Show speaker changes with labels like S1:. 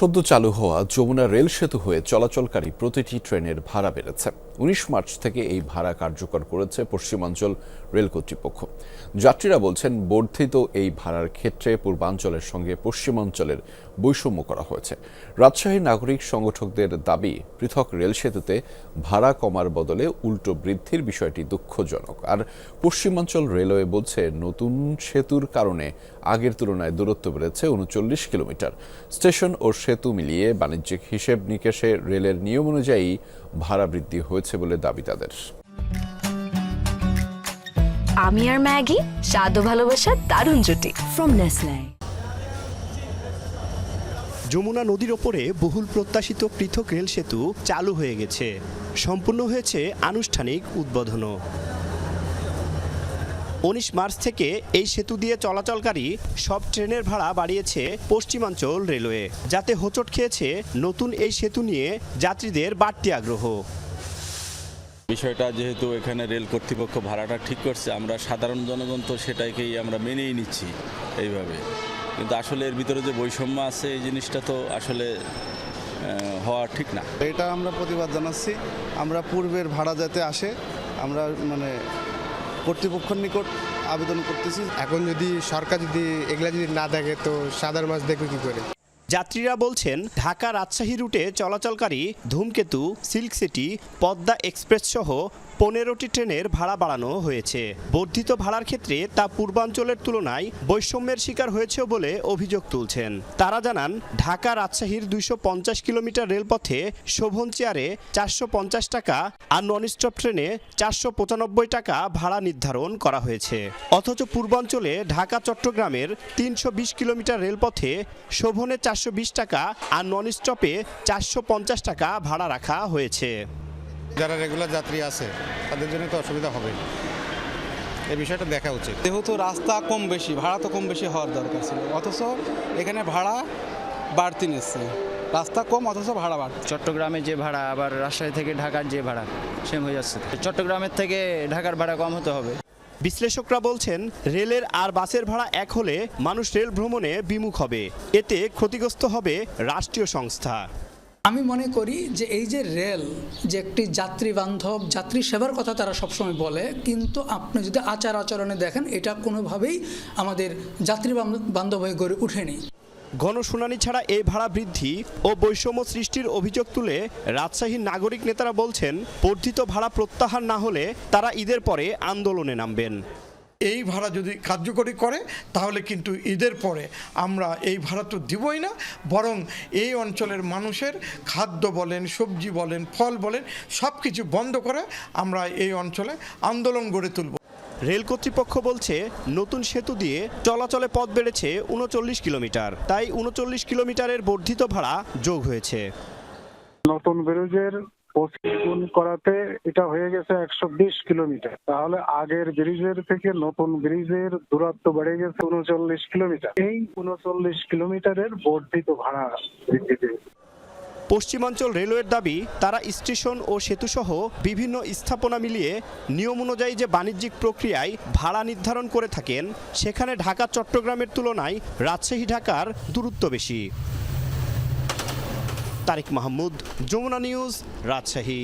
S1: সদ্য চালু হওয়া যমুনা রেল সেতু হয়ে চলাচলকারী প্রতিটি ট্রেনের ভাড়া বেড়েছে। উনিশ মার্চ থেকে এই ভাড়া কার্যকর করেছে পশ্চিমাঞ্চল রেল কর্তৃপক্ষ। যাত্রীরা বলছেন, বর্ধিত এই ভাড়ার ক্ষেত্রে পূর্বাঞ্চলের সঙ্গে পশ্চিমাঞ্চলের বৈষম্য করা হয়েছে। রাজশাহী নাগরিক সংগঠকদের দাবি পৃথক রেল সেতুতে ভাড়া কমার বদলে উল্টো বৃদ্ধির বিষয়টি দুঃখজনক। আর পশ্চিমাঞ্চল রেলওয়ে বলছে নতুন সেতুর কারণে আগের তুলনায় দূরত্ব বেড়েছে উনচল্লিশ কিলোমিটার। স্টেশন ও সেতু মিলিয়ে বাণিজ্যিক হিসেব নিকেশে রেলের নিয়ম অনুযায়ী ভাড়া বৃদ্ধি হয়েছে বলে দাবি তাদের।
S2: আমি আর ম্যাগি স্বাদ ও ভালোবাসার দারুণ জুটি। ফ্রম নেসলে
S3: যমুনা নদীর ওপরে বহুল প্রত্যাশিত পৃথক রেল সেতু চালু হয়ে গেছে। সম্পূর্ণ হয়েছে আনুষ্ঠানিক উদ্বোধনও। উনিশ মার্চ থেকে এই সেতু দিয়ে চলাচলকারী সব ট্রেনের ভাড়া বাড়িয়েছে পশ্চিমাঞ্চল রেলওয়ে, যাতে হোঁচট খেয়েছে নতুন এই সেতু নিয়ে যাত্রীদের বাড়তি আগ্রহ।
S4: বিষয়টা যেহেতু এখানে রেল কর্তৃপক্ষ ভাড়াটা ঠিক করছে আমরা সাধারণ জনগণ তো সেটাকেই আমরা মেনেই নিচ্ছি এইভাবে। কিন্তু আসলে এর ভিতরে যে বৈষম্য আছে এই জিনিসটা তো আসলে হওয়া ঠিক না।
S5: এটা আমরা প্রতিবাদ জানাচ্ছি। আমরা পূর্বের ভাড়া যাতে আসে আমরা মানে কর্তৃপক্ষের নিকট আবেদন করতেছি।
S6: এখন যদি সরকার যদি এগুলা যদি না দেখে তো সাধারণ মাছ দেখবে কী করে?
S3: যাত্রীরা বলছেন ঢাকা রাজশাহী রুটে চলাচলকারী ধূমকেতু সিল্ক সিটি পদ্মা এক্সপ্রেস সহ পনেরোটি ট্রেনের ভাড়া বাড়ানো হয়েছে। বর্ধিত ভাড়ার ক্ষেত্রে তা পূর্বাঞ্চলের তুলনায় বৈষম্যের শিকার হয়েছে বলে অভিযোগ তুলছেন। তারা জানান, ঢাকা রাজশাহীর দুইশো পঞ্চাশ কিলোমিটার রেলপথে শোভন চেয়ারে চারশো পঞ্চাশ টাকা আর নন স্টপ ট্রেনে চারশো পঁচানব্বই টাকা ভাড়া নির্ধারণ করা হয়েছে। অথচ পূর্বাঞ্চলে ঢাকা চট্টগ্রামের তিনশো বিশ কিলোমিটার রেলপথে শোভনে চারশো বিশ টাকা আর নন স্টপে চারশো টাকা ভাড়া রাখা হয়েছে।
S6: যারা রেগুলার যাত্রী আছে তাদের জন্য তো অসুবিধা হবে এই বিষয়টা দেখা উচিত।
S7: যেহেতু রাস্তা কম বেশি ভাড়া তো কম বেশি হওয়ার দরকার ছিল অথচ এখানে ভাড়া বাড়তি নিচ্ছে। রাস্তা কম অথচ ভাড়া বাড়ছে
S8: চট্টগ্রামে যে ভাড়া আবার রাজশাহী থেকে ঢাকার যে ভাড়া সেম হয়ে যাচ্ছে। চট্টগ্রামের থেকে ঢাকার ভাড়া কম হতে হবে।
S3: বিশ্লেষকরা বলছেন রেলের আর বাসের ভাড়া এক হলে মানুষ রেল ভ্রমণে বিমুখ হবে। এতে ক্ষতিগ্রস্ত হবে রাষ্ট্রীয় সংস্থা।
S9: আমি মনে করি যে এই যে রেল, যে একটি যাত্রী বান্ধব যাত্রী সেবার কথা তারা সবসময় বলে, কিন্তু আপনি যদি আচার আচরণে দেখেন, এটা কোনোভাবেই আমাদের যাত্রী বান্ধব- হয়ে গড়ে ওঠেনি।
S3: গণশুনানি ছাড়া এই ভাড়া বৃদ্ধি ও বৈষম্য সৃষ্টির অভিযোগ তুলে রাজশাহীর নাগরিক নেতারা বলছেন, বর্ধিত ভাড়া প্রত্যাহার না হলে তারা ঈদের পরে আন্দোলনে নামবেন।
S10: এই ভাড়া যদি কার্যকরী করে তাহলে কিন্তু ঈদের পরে আমরা এই ভাড়া তো দিবই না বরং এই অঞ্চলের মানুষের খাদ্য বলেন সবজি বলেন ফল বলেন সব কিছু বন্ধ করে আমরা এই অঞ্চলে আন্দোলন গড়ে তুলব।
S3: রেল কর্তৃপক্ষ বলছে নতুন সেতু দিয়ে চলাচলে পথ বেড়েছে উনচল্লিশ কিলোমিটার তাই উনচল্লিশ কিলোমিটারের বর্ধিত ভাড়া যোগ হয়েছে।
S11: নতুন ব্রিজের পঁচিশ গুণ করাতে এটা হয়ে গেছে একশো বিশ কিলোমিটার। তাহলে আগের ব্রিজের থেকে নতুন ব্রিজের দূরত্ব বেড়ে গেছে উনচল্লিশ কিলোমিটার। এই উনচল্লিশ কিলোমিটারের বর্ধিত ভাড়া বৃদ্ধি পেয়েছে।
S3: পশ্চিমাঞ্চল রেলওয়ের দাবি, তারা স্টেশন ও সেতুসহ বিভিন্ন স্থাপনা মিলিয়ে নিয়ম অনুযায়ী যে বাণিজ্যিক প্রক্রিয়ায় ভাড়া নির্ধারণ করে থাকেন, সেখানে ঢাকা চট্টগ্রামের তুলনায় রাজশাহী ঢাকার দূরত্ব বেশি। তারিক মাহমুদ যমুনা নিউজ রাজশাহী